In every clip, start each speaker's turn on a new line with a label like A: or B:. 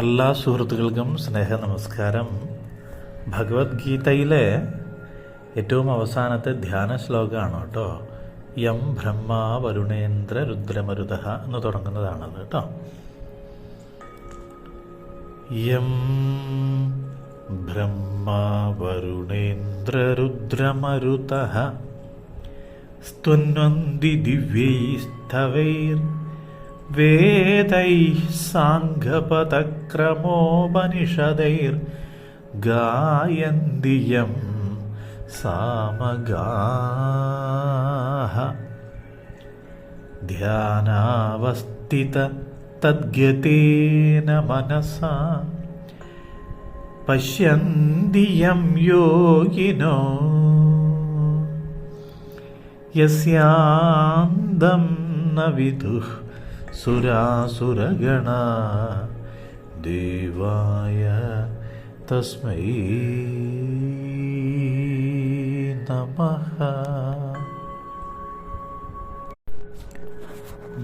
A: എല്ലാ സുഹൃത്തുക്കൾക്കും സ്നേഹ നമസ്കാരം ഭഗവത്ഗീതയിലെ ഏറ്റവും അവസാനത്തെ ധ്യാന ശ്ലോകമാണ് കേട്ടോ. യം ബ്രഹ്മ വരുണേന്ദ്ര രുദ്രമരുത എന്ന് തുടങ്ങുന്നതാണത് കേട്ടോ. യം ബ്രഹ്മ വരുണേന്ദ്ര രുദ്രമരുത സ്തുന്വന്തി ദിവ്യൈസ്തവൈർ वेदैः साङ्घपदक्रमोपनिषदैर्गायन्ति यं सामगाः ध्यानावस्थित तद्गतेन मनसा पश्यन्ति यं योगिनो यस्यान्दं न विदुः സുരാസുരഗണ. ദേവായ തസ്മൈ നമ.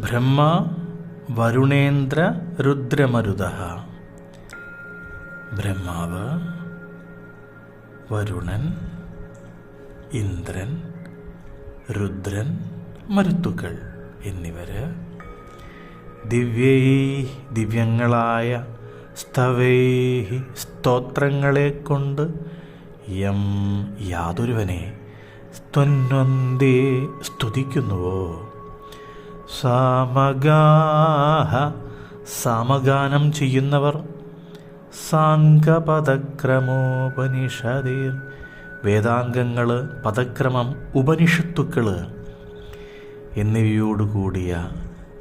A: ബ്രഹ്മ വരുണേന്ദ്ര രുദ്രമരുത. ബ്രഹ്മാവ് വരുണൻ ഇന്ദ്രൻ രുദ്രൻ മരുത്തുക്കൾ എന്നിവര് ദിവ്യൈ ദിവ്യങ്ങളായ സ്തവൈ സ്തോത്രങ്ങളെ കൊണ്ട് യം യാതൊരുവനെ സ്ത്വന്വന്തേ സ്തുതിക്കുന്നുവോ. സാമഗാഹ സാമഗാനം ചെയ്യുന്നവർ സാങ്കപദക്രമോപനിഷതീർ വേദാംഗങ്ങൾ പദക്രമം ഉപനിഷത്തുക്കൾ എന്നിവയോടുകൂടിയ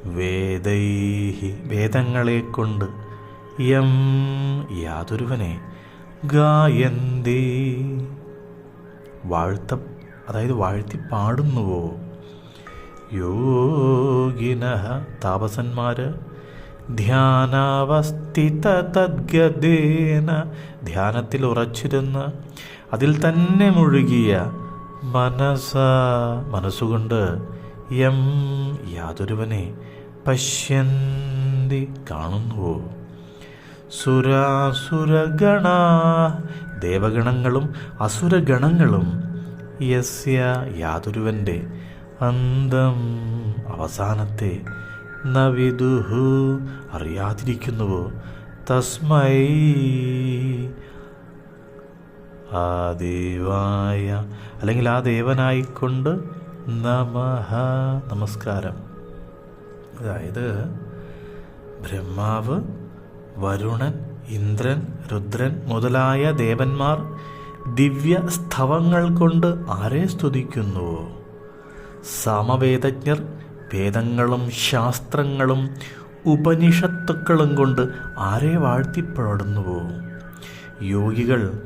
A: വേദൈഹി വേദങ്ങളെ കൊണ്ട് യം യാതൊരുവനെ ഗായന്തി. വാഴ്ത്ത അതായത് വാഴ്ത്തി പാടുന്നുവോ? യോഗിന താപസന്മാര് ധ്യാനാവസ്ഥിത തദ്ഗതേന ധ്യാനത്തിൽ ഉറച്ചിരുന്ന് അതിൽ തന്നെ മുഴുകിയ മനസ മനസ്സുകൊണ്ട് യം യാതൊരുവനെ പശ്യന്തി കാണുന്നുവോ? സുരാസുരഗണ ദേവഗണങ്ങളും അസുരഗണങ്ങളും യസ്യ യാതൊരുവന്റെ അന്തം അവസാനത്തെ നവിദുഹു അറിയാതിരിക്കുന്നുവോ? തസ്മൈ ആ ദേവായ അല്ലെങ്കിൽ ആ ദേവനായിക്കൊണ്ട് നമഃ. നമസ്കാരം. അതായത് ബ്രഹ്മാവ് വരുണൻ ഇന്ദ്രൻ രുദ്രൻ മുതലായ ദേവന്മാർ ദിവ്യ സ്തവങ്ങൾ കൊണ്ട് ആരെ സ്തുതിക്കുന്നുവോ സമവേദജ്ഞർ വേദങ്ങളും ശാസ്ത്രങ്ങളും ഉപനിഷത്തുക്കളും കൊണ്ട് ആരെ വാഴ്ത്തിപ്പാടുന്നുവോ യോഗികൾ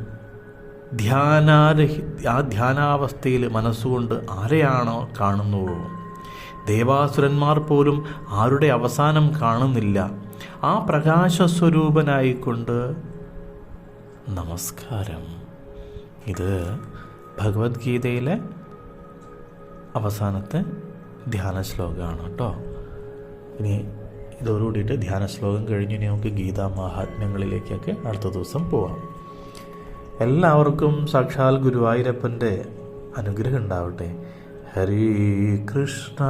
A: ധ്യാനാരഹി ആ ധ്യാനാവസ്ഥയിൽ മനസ്സുകൊണ്ട് ആരെയാണോ കാണുന്നുവോ? ദേവാസുരന്മാർ പോലും ആരുടെ അവസാനം കാണുന്നില്ല. ആ പ്രകാശസ്വരൂപനായിക്കൊണ്ട് നമസ്കാരം. ഇത് ഭഗവത്ഗീതയിലെ അവസാനത്തെ ധ്യാന ശ്ലോകമാണ് കേട്ടോ. ഇനി ഇതോടുകൂടിയിട്ട് ധ്യാന ശ്ലോകം കഴിഞ്ഞ് ഇനി നമുക്ക് ഗീതാ മഹാത്മ്യങ്ങളിലേക്കൊക്കെ അടുത്ത ദിവസം പോവാം. എല്ലാവർക്കും സാക്ഷാൽ ഗുരുവായൂരപ്പന്റെ അനുഗ്രഹം ഉണ്ടാവട്ടെ. ഹരി കൃഷ്ണ.